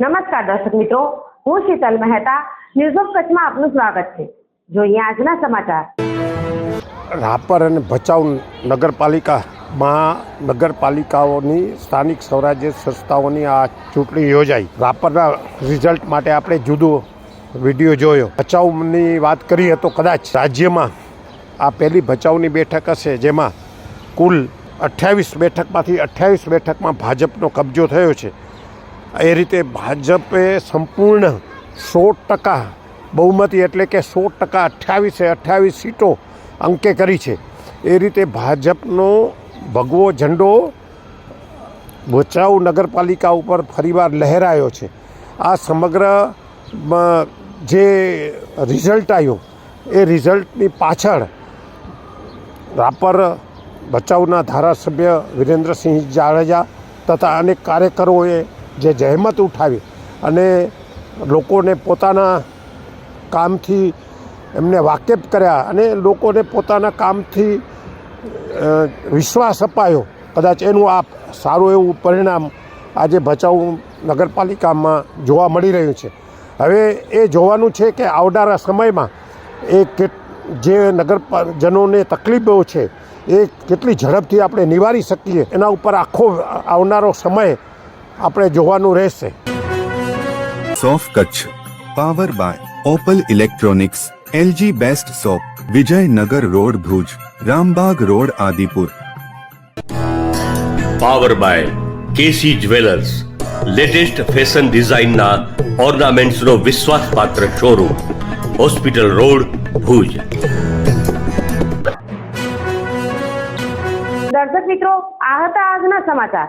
નમસ્કાર દર્શક મિત્રો, હું શીતલ મહેતા ન્યૂઝ ઓફ કચ્છમાં આપનું સ્વાગત છે. જોઈએ આજના સમાચાર. રાપર અને ભચાઉ નગરપાલિકામાં નગરપાલિકાઓની સ્થાનિક સ્વરાજ્ય સંસ્થાઓની આ ચૂંટણી યોજાઈ. રાપરના રિઝલ્ટ માટે આપણે જુદો વીડિયો જોયો. ભચાઉની વાત કરીએ તો કદાચ રાજ્યમાં આ પહેલી ભચાઉની બેઠક હશે, જેમાં કુલ અઠ્યાવીસ બેઠકમાંથી અઠ્યાવીસ બેઠકમાં ભાજપનો કબજો થયો છે. એ રીતે ભાજપે સંપૂર્ણ સો ટકા બહુમતી એટલે કે સો ટકા અઠ્યાવીસે અઠ્યાવીસ સીટો અંકે કરી છે. એ રીતે ભાજપનો ભગવો ઝંડો ભચાઉ નગરપાલિકા ઉપર ફરીવાર લહેરાયો છે. આ સમગ્ર જે રિઝલ્ટ આવ્યું, એ રિઝલ્ટની પાછળ રાપર ભચાઉના ધારાસભ્ય વિરેન્દ્રસિંહ જાડેજા તથા અનેક કાર્યકરોએ જે જહેમત ઉઠાવી અને લોકોને પોતાના કામથી એમને વાકેફ કર્યા અને લોકોને પોતાના કામથી વિશ્વાસ અપાયો. કદાચ એનું આ સારું એવું પરિણામ આજે ભચાઉ નગરપાલિકામાં જોવા મળી રહ્યું છે. હવે એ જોવાનું છે કે આવનારા સમયમાં એ કે, જે નગરજનોને તકલીફો છે, એ કેટલી ઝડપથી આપણે નિવારી શકીએ, એના ઉપર આખો આવનારો સમય આપણે જોવાનું રહેશે. સોફ Kutch. Power by Opal electronics LG best shop Vijaynagar road Bhuj Rambagh road Adipur power by KC jewellers latest fashion ડિઝાઇનના ઓર્નામેન્ટ્સનો વિશ્વાસપાત્ર શોરૂમ હોસ્પિટલ રોડ ભુજ દર્શક મિત્રો આ હતા આજના સમાચાર.